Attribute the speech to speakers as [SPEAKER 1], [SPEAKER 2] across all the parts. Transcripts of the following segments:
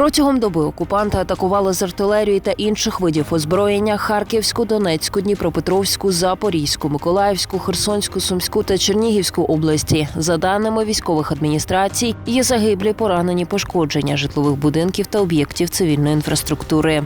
[SPEAKER 1] Протягом доби окупанти атакували з артилерії та інших видів озброєння Харківську, Донецьку, Дніпропетровську, Запорізьку, Миколаївську, Херсонську, Сумську та Чернігівську області. За даними військових адміністрацій, є загиблі, поранені, пошкодження житлових будинків та об'єктів цивільної інфраструктури.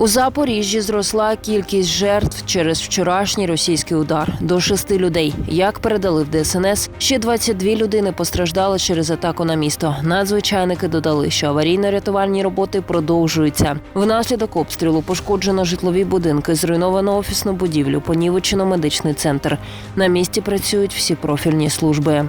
[SPEAKER 1] У Запоріжжі зросла кількість жертв через вчорашній російський удар до шести людей. Як передали в ДСНС, ще 22 людини постраждали через атаку на місто. Надзвичайники додали, що аварійно-рятувальні роботи продовжуються. Внаслідок обстрілу пошкоджено житлові будинки, зруйновано офісну будівлю, понівечено медичний центр. На місці працюють всі профільні служби.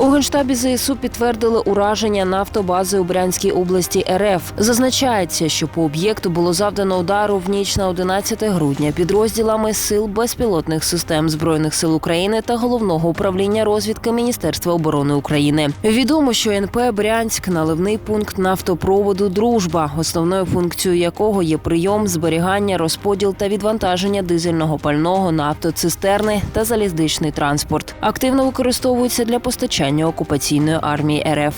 [SPEAKER 1] У генштабі ЗСУ підтвердили ураження нафтобази у Брянській області РФ. Зазначається, що по об'єкту було завдано удару в ніч на 11 грудня підрозділами сил безпілотних систем збройних сил України та головного управління розвідки Міністерства оборони України. Відомо, що НП Брянськ наливний пункт нафтопроводу Дружба, основною функцією якого є прийом, зберігання, розподіл та відвантаження дизельного пального на автоцистерни та залізничний транспорт. Активно використовується для постачання окупаційної армії РФ.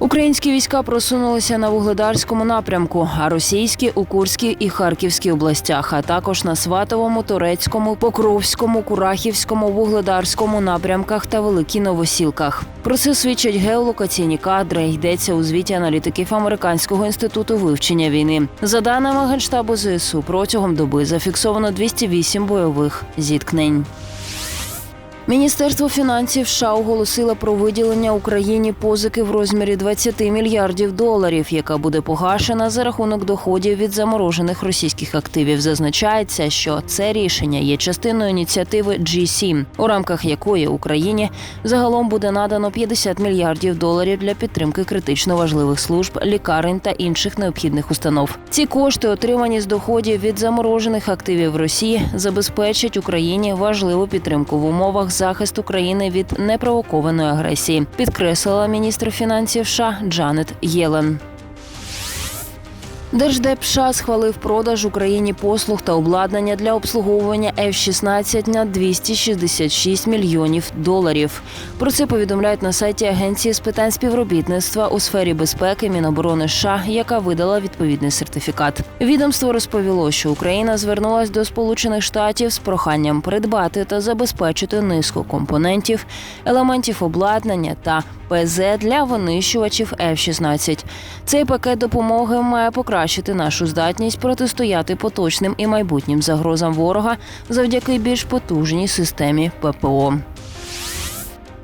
[SPEAKER 1] Українські війська просунулися на вугледарському напрямку, а російські у Курській і Харківській областях, а також на Сватовому, Турецькому, Покровському, Курахівському, Вугледарському напрямках та Великій Новосілках. Про це свідчать геолокаційні кадри. Йдеться у звіті аналітиків Американського інституту вивчення війни. За даними генштабу ЗСУ, протягом доби зафіксовано 208 бойових зіткнень. Міністерство фінансів США оголосило про виділення Україні позики в розмірі 20 мільярдів доларів, яка буде погашена за рахунок доходів від заморожених російських активів. Зазначається, що це рішення є частиною ініціативи G7, у рамках якої Україні загалом буде надано 50 мільярдів доларів для підтримки критично важливих служб, лікарень та інших необхідних установ. Ці кошти, отримані з доходів від заморожених активів Росії, забезпечать Україні важливу підтримку в умовах захист України від непровокованої агресії, підкреслила міністр фінансів США Джанет Єлен. Держдеп США схвалив продаж Україні послуг та обладнання для обслуговування F-16 на 266 мільйонів доларів. Про це повідомляють на сайті Агенції з питань співробітництва у сфері безпеки Міноборони США, яка видала відповідний сертифікат. Відомство розповіло, що Україна звернулась до Сполучених Штатів з проханням придбати та забезпечити низку компонентів, елементів обладнання та ПЗ для винищувачів F-16. Цей пакет допомоги має покращити нашу здатність протистояти поточним і майбутнім загрозам ворога завдяки більш потужній системі ППО.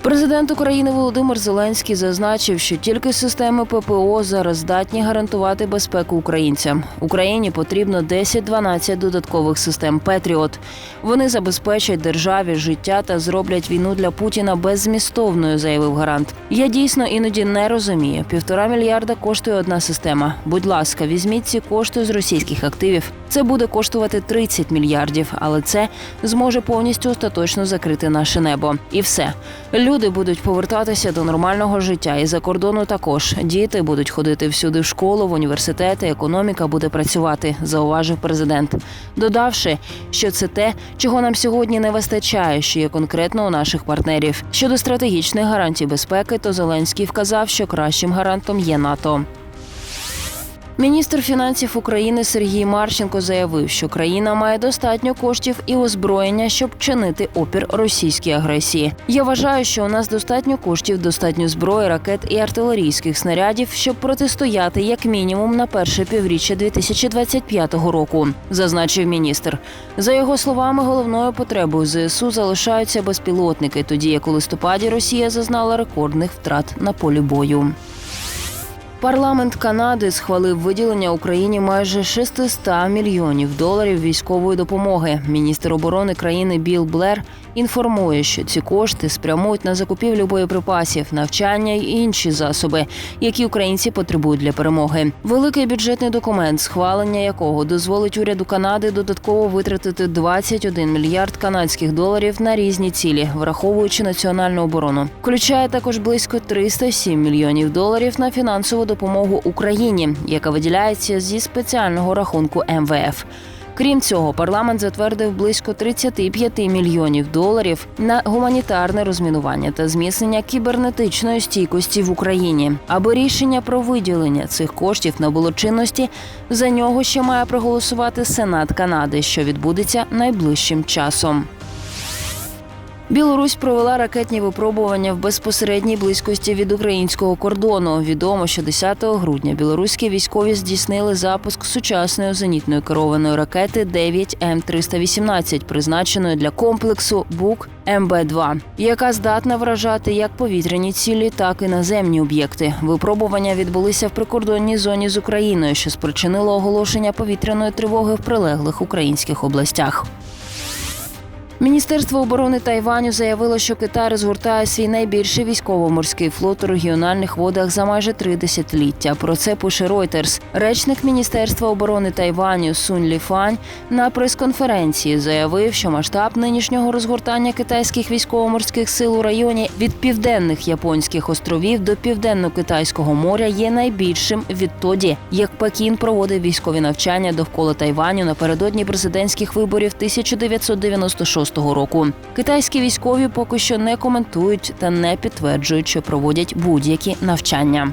[SPEAKER 1] Президент України Володимир Зеленський зазначив, що тільки системи ППО зараз здатні гарантувати безпеку українцям. Україні потрібно 10-12 додаткових систем Петріот. Вони забезпечать державі життя та зроблять війну для Путіна беззмістовною, заявив гарант. Я дійсно іноді не розумію. Півтора мільярда коштує одна система. Будь ласка, візьміть ці кошти з російських активів. Це буде коштувати 30 мільярдів, але це зможе повністю остаточно закрити наше небо. І все. Люди будуть повертатися до нормального життя, і за кордону також діти будуть ходити всюди в школу, в університети, економіка буде працювати, зауважив президент, додавши, що це те, чого нам сьогодні не вистачає, що є конкретно у наших партнерів. Щодо стратегічних гарантій безпеки, то Зеленський вказав, що кращим гарантом є НАТО. Міністр фінансів України Сергій Марченко заявив, що країна має достатньо коштів і озброєння, щоб чинити опір російській агресії. Я вважаю, що у нас достатньо коштів, достатньо зброї, ракет і артилерійських снарядів, щоб протистояти як мінімум на перше півріччя 2025 року, зазначив міністр. За його словами, головною потребою ЗСУ залишаються безпілотники, тоді як у листопаді Росія зазнала рекордних втрат на полі бою. Парламент Канади схвалив виділення Україні майже 600 мільйонів доларів військової допомоги. Міністр оборони країни Біл Блер інформує, що ці кошти спрямують на закупівлю боєприпасів, навчання й інші засоби, які українці потребують для перемоги. Великий бюджетний документ, схвалення якого дозволить уряду Канади додатково витратити 21 мільярд канадських доларів на різні цілі, враховуючи національну оборону. Включає також близько 307 мільйонів доларів на фінансову допомогу Україні, яка виділяється зі спеціального рахунку МВФ. Крім цього, парламент затвердив близько 35 мільйонів доларів на гуманітарне розмінування та зміцнення кібернетичної стійкості в Україні. Аби рішення про виділення цих коштів набуло чинності, за нього ще має проголосувати Сенат Канади, що відбудеться найближчим часом. Білорусь провела ракетні випробування в безпосередній близькості від українського кордону. Відомо, що 10 грудня білоруські військові здійснили запуск сучасної зенітної керованої ракети 9 М 318 призначеної для комплексу БУК МБ-2, яка здатна вражати як повітряні цілі, так і наземні об'єкти. Випробування відбулися в прикордонній зоні з Україною, що спричинило оголошення повітряної тривоги в прилеглих українських областях. Міністерство оборони Тайваню заявило, що Китай розгортає свій найбільший військово-морський флот у регіональних водах за майже три десятиліття. Про це пише Reuters. Речник Міністерства оборони Тайваню Сунь Ліфань на прес-конференції заявив, що масштаб нинішнього розгортання китайських військово-морських сил у районі від південних японських островів до південно-китайського моря є найбільшим відтоді, як Пекін проводив військові навчання довкола Тайваню напередодні президентських виборів 1996 року. Китайські військові поки що не коментують та не підтверджують, що проводять будь-які навчання.